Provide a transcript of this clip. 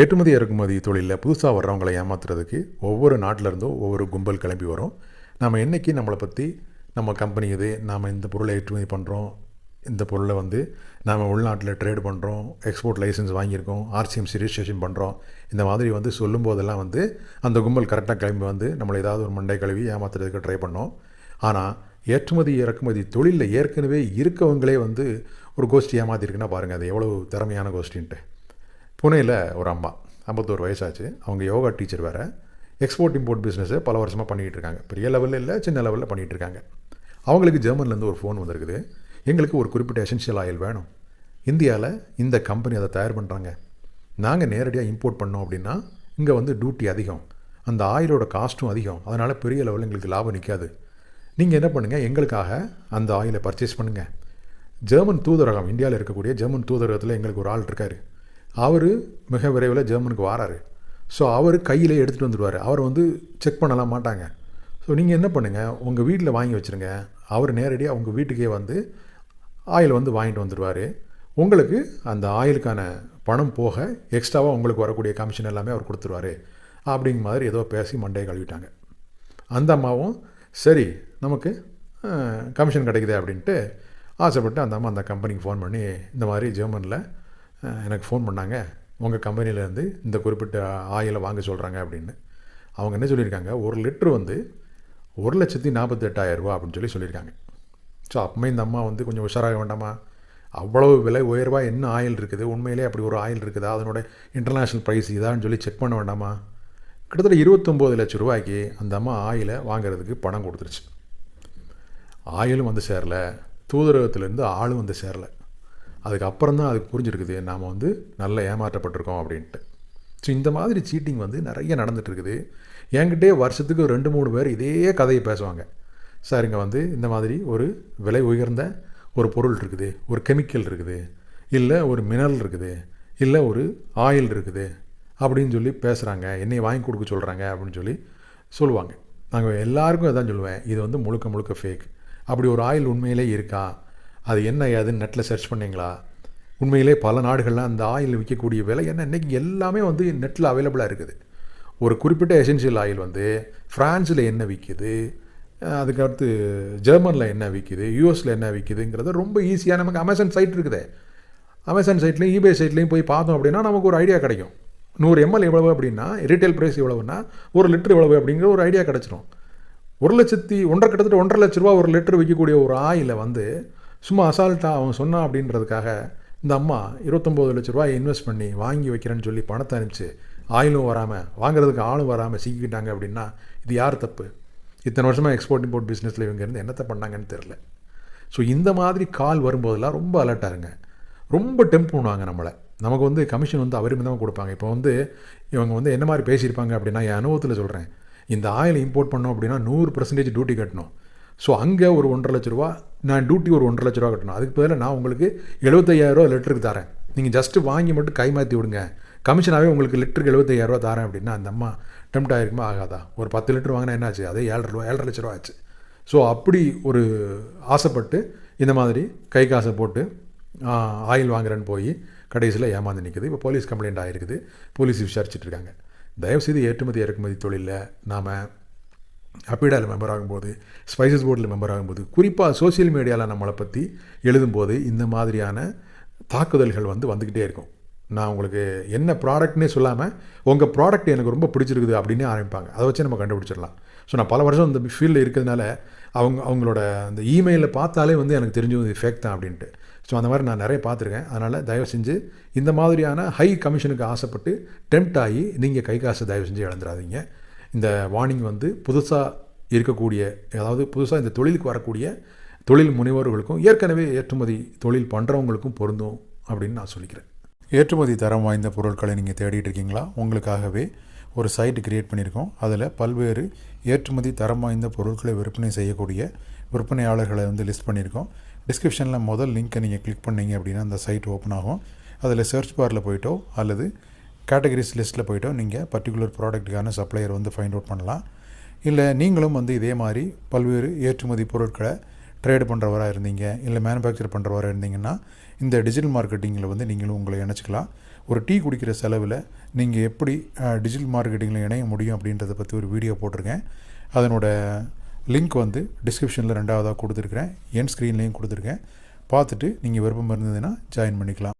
ஏற்றுமதி இறக்குமதி தொழிலில் புதுசாக வர்றவங்களை ஏமாத்துறதுக்கு ஒவ்வொரு நாட்டிலேருந்தும் ஒவ்வொரு கும்பல் கிளம்பி வரும். நம்ம என்னைக்கு நம்மளை பற்றி நம்ம கம்பெனி இது நாம் இந்த பொருளை ஏற்றுமதி பண்ணுறோம் இந்த பொருளை வந்து நாம் உள்நாட்டில் ட்ரேட் பண்ணுறோம் எக்ஸ்போர்ட் லைசன்ஸ் வாங்கியிருக்கோம் ஆர்சிஎம்சி ரிஜிஸ்ட்ரேஷன் பண்ணுறோம் இந்த மாதிரி வந்து சொல்லும்போதெல்லாம் வந்து அந்த கும்பல் கரெக்டாக கிளம்பி வந்து நம்மளை ஏதாவது ஒரு மண்டை கழுவி ஏமாத்துறதுக்கு ட்ரை பண்ணோம். ஆனால் ஏற்றுமதி இறக்குமதி தொழிலில் ஏற்கனவே இருக்கவங்களே வந்து ஒரு கோஷ்டி ஏமாற்றிருக்குன்னா பாருங்கள் அது எவ்வளோ திறமையான கோஷ்டின்ட்டு. புனேயில் ஒரு அம்மா ஐம்பத்தோரு வயசாச்சு. அவங்க யோகா டீச்சர் வேறு. எக்ஸ்போர்ட் இம்போர்ட் பிஸ்னஸை பல வருஷமாக பண்ணிகிட்டு இருக்காங்க. பெரிய லெவலில் இல்லை சின்ன லெவலில் பண்ணிகிட்டு இருக்காங்க. அவங்களுக்கு ஜெர்மன்லேருந்து ஒரு ஃபோன் வந்திருக்குது. எங்களுக்கு ஒரு குறிப்பிட்ட எசென்ஷியல் ஆயில் வேணும். இந்தியாவில் இந்த கம்பெனி அதை தயார் பண்ணுறாங்க நாங்கள் நேரடியாக இம்போர்ட் பண்ணோம் அப்படின்னா இங்கே வந்து டியூட்டி அதிகம். அந்த ஆயிலோட காஸ்ட்டும் அதிகம். அதனால் பெரிய லெவலில் எங்களுக்கு லாபம் நிற்காது நீங்கள் என்ன பண்ணுங்கள் எங்களுக்காக அந்த ஆயிலை பர்ச்சேஸ் பண்ணுங்கள் ஜெர்மன் தூதரகம் இந்தியாவில் இருக்கக்கூடிய ஜெர்மன் தூதரகத்தில் எங்களுக்கு ஒரு ஆள் இருக்கார். அவர் மிக விரைவில் ஜெர்மனுக்கு வாராரு. ஸோ அவர் கையிலே எடுத்துகிட்டு வந்துடுவார் அவர் வந்து செக் பண்ணலாம் மாட்டாங்க. ஸோ நீங்கள் என்ன பண்ணுங்கள் உங்கள் வீட்டில் வாங்கி வச்சுருங்க. அவர் நேரடியாக உங்கள் வீட்டுக்கே வந்து ஆயில் வந்து வாங்கிட்டு வந்துடுவார் உங்களுக்கு அந்த ஆயிலுக்கான பணம் போக எக்ஸ்ட்ராவாக உங்களுக்கு வரக்கூடிய கமிஷன் எல்லாமே அவர் கொடுத்துருவாரு. அப்படிங்கிற மாதிரி ஏதோ பேசி மண்டையை கழுவிட்டாங்க. அந்த அம்மாவும் சரி நமக்கு கமிஷன் கிடைக்குது அப்படின்ட்டு ஆசைப்பட்டு அந்த அம்மா அந்த கம்பெனிக்கு ஃபோன் பண்ணி இந்த மாதிரி ஜெர்மனில் எனக்கு ஃபோன் பண்ணாங்க உங்கள் கம்பெனியிலேருந்து இந்த குறிப்பிட்ட ஆயிலை வாங்க சொல்கிறாங்க அப்படின்னு. அவங்க என்ன சொல்லியிருக்காங்க ஒரு லிட்ரு வந்து ஒரு லட்சத்தி நாற்பத்தெட்டாயிரம் ரூபா அப்படின்னு சொல்லி சொல்லியிருக்காங்க. ஸோ அப்பமே இந்த அம்மா வந்து கொஞ்சம் உஷாராக வேண்டாமா அவ்வளவு விலை உயர்வாக என்ன ஆயில் இருக்குது? உண்மையிலே அப்படி ஒரு ஆயில் இருக்குதா? அதனோட இன்டர்நேஷ்னல் ப்ரைஸ் இதான்னு சொல்லி செக் பண்ண வேண்டாமா? கிட்டத்தட்ட இருபத்தொம்போது லட்ச ரூபாய்க்கு அந்த அம்மா ஆயிலை வாங்குறதுக்கு பணம் கொடுத்துருச்சு. ஆயிலும் வந்து சேரல தூதரகத்துலேருந்து ஆளும் வந்து சேரல. அதுக்கப்புறம் தான் அதுக்கு புரிஞ்சிருக்குது நாம் வந்து நல்ல ஏமாற்றப்பட்டிருக்கோம் அப்படின்ட்டு. ஸோ இந்த மாதிரி சீட்டிங் வந்து நிறைய நடந்துகிட்ருக்குது. இருக்குது என்கிட்டே வருஷத்துக்கு ரெண்டு மூணு பேர் இதே கதையை பேசுவாங்க. சார் இங்கே வந்து இந்த மாதிரி ஒரு விலை உயர்ந்த ஒரு பொருள் இருக்குது ஒரு கெமிக்கல் இருக்குது இல்லை ஒரு மினரல் இருக்குது இல்லை ஒரு ஆயில் இருக்குது அப்படின்னு சொல்லி பேசுகிறாங்க என்னை வாங்கி கொடுக்க சொல்கிறாங்க அப்படின்னு சொல்லி சொல்லுவாங்க. நாங்கள் எல்லாருக்கும் அதான் சொல்லுவேன். இது வந்து முழுக்க முழுக்க ஃபேக் அப்படி ஒரு ஆயில் உண்மையிலே இருக்கா? அது என்ன ஏதுன்னு நெட்டில் சர்ச் பண்ணீங்களா? உண்மையிலே பல நாடுகளில் அந்த ஆயில் விற்கக்கூடிய விலை என்ன? இன்றைக்கி எல்லாமே வந்து நெட்டில் அவைலபிளாக இருக்குது. ஒரு குறிப்பிட்ட எசென்ஷியல் ஆயில் வந்து ஃப்ரான்ஸில் என்ன விற்கிது அதுக்கடுத்து ஜெர்மனில் என்ன விற்கிது யூஎஸில் என்ன விற்கிதுங்கிறத ரொம்ப ஈஸியாக நமக்கு அமேசான் சைட் இருக்குது. அமேசான் சைட்லேயும் ஈபே சைட்லேயும் போய் பார்த்தோம் அப்படின்னா நமக்கு ஒரு ஐடியா கிடைக்கும். நூறு எம்எல் எவ்வளவு அப்படின்னா ரீட்டைல் ப்ரைஸ் எவ்வளவுன்னா ஒரு லிட்டர் எவ்வளவு அப்படிங்கிற ஒரு ஐடியா கிடச்சிரும். ஒரு லட்சத்தி ஒன்றரை கிட்டத்தட்ட ஒன்றரை லட்ச ரூபா ஒரு லிட்டர் விற்கக்கூடிய ஒரு ஆயில் வந்து சும்மா அசால்ட்டாக அவன் சொன்னான் அப்படின்றதுக்காக இந்த அம்மா இருபத்தொம்போது லட்ச ரூபாய் இன்வெஸ்ட் பண்ணி வாங்கி வைக்கிறேன்னு சொல்லி பணத்தை அனுப்பிச்சு ஆயிலும் வராமல் வாங்குறதுக்கு ஆளும் வராமல் சிக்கிக்கிட்டாங்க அப்படின்னா இது யார் தப்பு? இத்தனை வருஷமாக எக்ஸ்போர்ட் இம்போர்ட் பிஸ்னஸில் இவங்க இருந்து என்னத்தை பண்ணாங்கன்னு தெரில ஸோ இந்த மாதிரி கால் வரும்போதெல்லாம் ரொம்ப அலர்ட்டாக இருங்க. ரொம்ப டெம்ப் பண்ணுவாங்க நம்மளை. நமக்கு வந்து கமிஷன் வந்து அபரிமிதமாக கொடுப்பாங்க. இப்போ வந்து இவங்க வந்து என்ன மாதிரி பேசியிருப்பாங்க அப்படின்னா என் அனுபவத்தில் சொல்கிறேன் இந்த ஆயில் இம்போர்ட் பண்ணோம் அப்படின்னா நூறு பர்சன்டேஜ் டியூட்டி கட்டணும். ஸோ அங்கே ஒரு ஒன்றரை லட்ச ரூபா நான் டியூட்டி ஒரு ஒன்றரை லட்ச ரூபா கட்டணும். அதுக்கு பதிலாக நான் உங்களுக்கு எழுபத்தையாயிரரூவா லிட்டருக்கு தரேன். நீங்கள் ஜஸ்ட்டு வாங்கி மட்டும் கை மாற்றி விடுங்க. கமிஷனாகவே உங்களுக்கு லிட்டருக்கு எழுபத்தையாயிரரூவா தரேன் அப்படின்னா அந்த அம்மா டெம்ட் ஆகிருக்குமா ஆகாதா. ஒரு பத்து லிட்டர் வாங்கினா என்னாச்சு அதே ஏழரை ரூபா ஏழரை லட்ச ரூபா ஆச்சு. ஸோ அப்படி ஒரு ஆசைப்பட்டு இந்த மாதிரி கை காசை போட்டு ஆயில் வாங்குறேன்னு போய் கடைசியில் ஏமாந்து நிற்குது இப்போ போலீஸ் கம்ப்ளைண்ட் ஆகிருக்குது போலீஸ் விசாரிச்சுட்டு இருக்காங்க. தயவுசெய்து ஏற்றுமதி இறக்குமதி தொழிலில் நாம் அப்பிடாவில் மெம்பர் ஆகும்போது ஸ்பைசஸ் போர்டில் மெம்பர் ஆகும்போது குறிப்பாக சோசியல் மீடியாவில் நம்மளை பற்றி எழுதும்போது இந்த மாதிரியான தாக்குதல்கள் வந்து வந்துக்கிட்டே இருக்கும். நான் உங்களுக்கு என்ன ப்ராடக்ட்னே சொல்லாமல் உங்கள் ப்ராடக்ட் எனக்கு ரொம்ப பிடிச்சிருக்குது அப்படின்னு ஆரம்பிப்பாங்க. அதை வச்சு நம்ம கண்டுபிடிச்சிடலாம். ஸோ நான் பல வருஷம் இந்த ஃபீல்டில் இருக்கிறதுனால அவங்க அவங்களோட அந்த இமெயிலில் பார்த்தாலே வந்து எனக்கு தெரிஞ்சது இது ஃபேக் தான் அப்படின்ட்டு. ஸோ அந்த மாதிரி நான் நிறைய பார்த்துருக்கேன். அதனால் தயவு செஞ்சு இந்த மாதிரியான ஹை கமிஷனுக்கு ஆசைப்பட்டு டெம்ட் ஆகி நீங்கள் கை காசு தயவு செஞ்சு இழந்துடாதீங்க. இந்த வார்னிங் வந்து புதுசாக இருக்கக்கூடிய அதாவது புதுசாக இந்த தொழிலுக்கு வரக்கூடிய தொழில் முனைவோர்களுக்கும் ஏற்கனவே ஏற்றுமதி தொழில் பண்ணுறவங்களுக்கும் பொருந்தும் அப்படின்னு நான் சொல்லிக்கிறேன். ஏற்றுமதி தரம் வாய்ந்த பொருட்களை நீங்கள் தேடிட்டு இருக்கீங்களா? உங்களுக்காகவே ஒரு சைட் கிரியேட் பண்ணியிருக்கோம். அதில் பல்வேறு ஏற்றுமதி தரம் வாய்ந்த பொருட்களை விற்பனை செய்யக்கூடிய விற்பனையாளர்களை வந்து லிஸ்ட் பண்ணியிருக்கோம். டிஸ்கிரிப்ஷனில் முதல் லிங்க்கை நீங்கள் கிளிக் பண்ணீங்க அப்படின்னா அந்த சைட் ஓப்பன் ஆகும். அதில் சர்ச் பாரில் போயிட்டோ அல்லது கேட்டகரிஸ் லிஸ்ட்டில் போயிட்டோ நீங்கள் பர்டிகுலர் ப்ராடக்ட்டுக்கான சப்ளையர் வந்து ஃபைண்ட் அவுட் பண்ணலாம். இல்லை நீங்களும் வந்து இதே மாதிரி பல்வேறு ஏற்றுமதி பொருட்களை ட்ரேட் பண்ணுறவராக இருந்தீங்க இல்லை மேனுஃபேக்சர் பண்ணுறவராக இருந்தீங்கன்னா இந்த டிஜிட்டல் மார்க்கெட்டிங்கில் வந்து நீங்களும் உங்களை இணைச்சிக்கலாம். ஒரு டீ குடிக்கிற செலவில் நீங்கள் எப்படி டிஜிட்டல் மார்க்கெட்டிங்கில் இணைய முடியும் அப்படின்றத பற்றி ஒரு வீடியோ போட்டிருக்கேன். அதனோட லிங்க் வந்து டிஸ்கிரிப்ஷனில் ரெண்டாவதாக கொடுத்துருக்குறேன். என் ஸ்க்ரீன்லேயும் கொடுத்துருக்கேன். பார்த்துட்டு நீங்கள் விருப்பம் இருந்ததுன்னா ஜாயின் பண்ணிக்கலாம்.